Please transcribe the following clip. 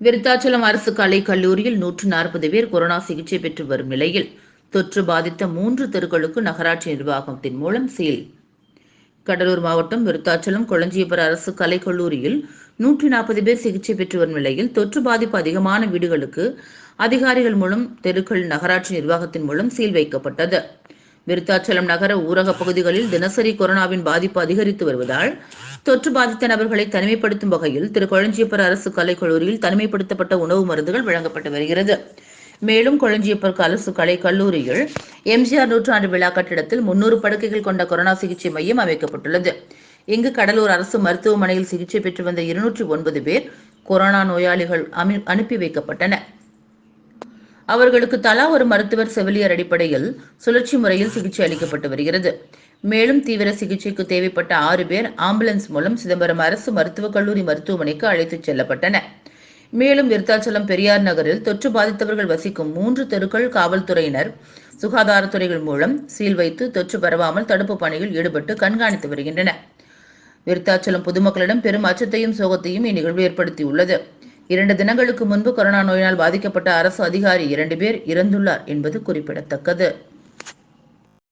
விருத்தாச்சலம் அரசு கலை கல்லூரியில் நூற்று நாற்பது பேர் கொரோனா சிகிச்சை பெற்று வரும் நிலையில் தொற்று பாதித்த மூன்று தெருக்களுக்கு நகராட்சி நிர்வாகத்தின் மூலம் சீல். கடலூர் மாவட்டம் விருத்தாச்சலம் கொளஞ்சியபுர அரசு கலை கல்லூரியில் நூற்றி நாற்பது பேர் சிகிச்சை பெற்று வரும் நிலையில் தொற்று பாதிப்பு அதிகமான வீடுகளுக்கு அதிகாரிகள் மூலம் தெருக்கள் நகராட்சி நிர்வாகத்தின் மூலம் சீல் வைக்கப்பட்டது. விருத்தாச்சலம் நகர ஊரக பகுதிகளில் தினசரி கொரோனாவின் பாதிப்பு அதிகரித்து வருவதால் தொற்று பாதித்த நபர்களை தனிமைப்படுத்தும் வகையில் திரு. கொளஞ்சியப்பர் அரசு கலைக்கல்லூரியில் தனிமைப்படுத்தப்பட்ட உணவு மருந்துகள் வழங்கப்பட்டு வருகிறது. மேலும் கொளஞ்சியப்பர் அரசு கலை கல்லூரியில் எம்ஜிஆர் நூற்றாண்டு விழா கட்டிடத்தில் முன்னூறு படுக்கைகள் கொண்ட கொரோனா சிகிச்சை மையம் அமைக்கப்பட்டுள்ளது. இங்கு கடலூர் அரசு மருத்துவமனையில் சிகிச்சை பெற்று வந்த இருநூற்றி ஒன்பது பேர் கொரோனா நோயாளிகள் அனுப்பி வைக்கப்பட்டனர் அவர்களுக்கு தலா ஒரு மருத்துவர் செவிலியர் அடிப்படையில் சுழற்சி முறையில் சிகிச்சை அளிக்கப்பட்டு வருகிறது. மேலும் தீவிர சிகிச்சைக்கு தேவைப்பட்ட ஆறு பேர் ஆம்புலன்ஸ் மூலம் சிதம்பரம் அரசு மருத்துவக் கல்லூரி மருத்துவமனைக்கு அழைத்துச் செல்லப்பட்டனர். மேலும் விருத்தாச்சலம் பெரியார் நகரில் தொற்று பாதித்தவர்கள் வசிக்கும் மூன்று தெருக்கள் காவல்துறையினர் சுகாதாரத்துறைகள் மூலம் சீல் வைத்து தொற்று பரவாமல் தடுப்பு பணியில் ஈடுபட்டு கண்காணித்து வருகின்றனர். விருத்தாச்சலம் பொதுமக்களிடம் பெரும் அச்சத்தையும் சோகத்தையும் இந்நிகழ்வு ஏற்படுத்தியுள்ளது. இரண்டு தினங்களுக்கு முன்பு கொரோனா நோயினால் பாதிக்கப்பட்ட அரசு அதிகாரி இரண்டு பேர் இறந்துள்ளார் என்பது குறிப்பிடத்தக்கது.